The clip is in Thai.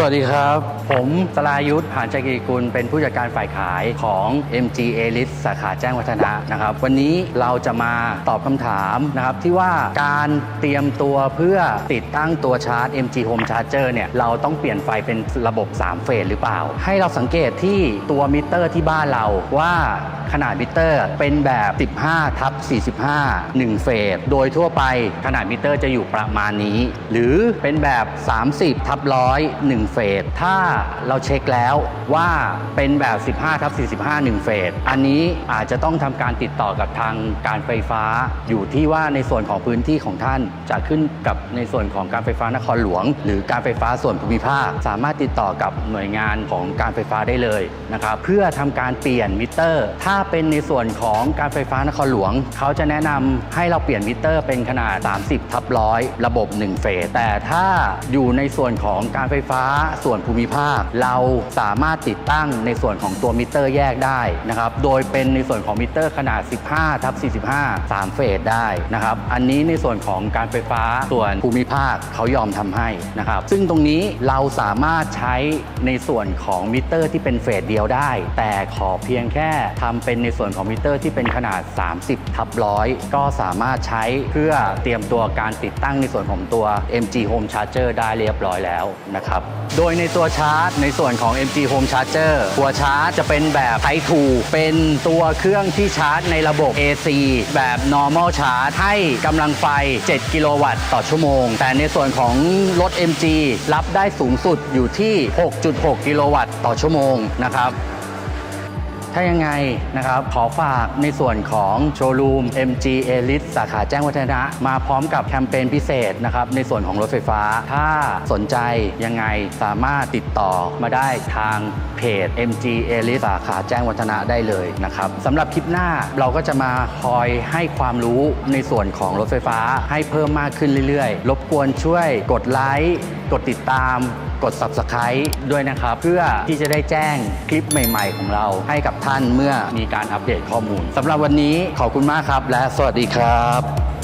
สวัสดีครับ ผมสรายุทธหานจักรีกุล เป็นผู้จัดการฝ่ายขายของ MG a l i s สาขาแจ้งวัฒนะนะครับ วันนี้เราจะมาตอบคำถามนะครับ ที่ว่าการเตรียมตัวเพื่อติดตั้งตัวชาร์จ MG Home Charger เนี่ยเราต้องเปลี่ยนไฟเป็นระบบ 3 เฟสหรือเปล่า ให้เราสังเกตที่ตัวมิเตอร์ที่บ้านเราว่าขนาดมิเตอร์เป็นแบบ 15 ทับ 45 1 เฟส โดยทั่วไปขนาดมิเตอร์จะอยู่ประมาณนี้ หรือเป็นแบบ 30 ทับร้อย1 เฟส ถ้าเราเช็คแล้วว่าเป็นแบบ 15ทับ45 1 เฟส อันนี้อาจจะต้องทำการติดต่อกับทางการไฟฟ้า อยู่ที่ว่าในส่วนของพื้นที่ของท่านจะขึ้นกับในส่วนของการไฟฟ้านครหลวง หรือการไฟฟ้าส่วนภูมิภาค สามารถติดต่อกับหน่วยงานของการไฟฟ้าได้เลยนะครับเพื่อทำการเปลี่ยนมิเตอร์ ถ้าเป็นในส่วนของการไฟฟ้านครหลวง เขาจะแนะนำให้เราเปลี่ยนมิเตอร์ เป็นขนาด 30ทับร้อยระบบ 1 เฟส แต่ถ้าอยู่ในส่วนของการไฟฟ้าส่วนภูมิภาค เราสามารถติดตั้งในส่วนของตัวมิเตอร์แยกได้นะครับ โดยเป็นในส่วนของมิเตอร์ขนาด 15ทับ45 3 เฟสได้นะครับ อันนี้ในส่วนของการไฟฟ้าส่วนภูมิภาคเขายอมทำให้นะครับ ซึ่งตรงนี้เราสามารถใช้ในส่วนของมิเตอร์ที่เป็นเฟสเดียวได้ แต่ขอเพียงแค่ทำเป็นในส่วนของมิเตอร์ที่เป็นขนาด 30ทับร้อยก็สามารถใช้เพื่อเตรียมตัวการติดตั้งในส่วนของตัว MG Home Charger ได้เรียบร้อยแล้วนะครับโดยในตัวชาร์จในส่วนของ MG Home Charger ตัวชาร์จจะเป็นแบบ Type 2เป็นตัวเครื่องที่ชาร์จในระบบ AC แบบ normal charge ให้กำลังไฟ 7 กิโลวัตต์ต่อชั่วโมง แต่ในส่วนของรถ MG รับได้สูงสุดอยู่ที่ 6.6 กิโลวัตต์ต่อชั่วโมงนะครับ ถ้ายังไงนะครับขอฝากในส่วนของโชว์รูม MG Elite สาขาแจ้งวัฒนะ มาพร้อมกับแคมเปญพิเศษนะครับในส่วนของรถไฟฟ้า ถ้าสนใจยังไงสามารถติดต่อมาได้ทางเพจ MG Elite สาขาแจ้งวัฒนะได้เลยนะครับสำหรับคลิปหน้าเราก็จะมาคอยให้ความรู้ในส่วนของรถไฟฟ้าให้เพิ่มมากขึ้นเรื่อยๆ รบกวนช่วยกดไลค์ กดติดตามกด subscribe ด้วยนะครับ เพื่อที่จะได้แจ้งคลิปใหม่ ๆ ของเราให้กับท่านเมื่อมีการอัปเดตข้อมูลสำหรับวันนี้ขอบคุณมากครับ และสวัสดีครับ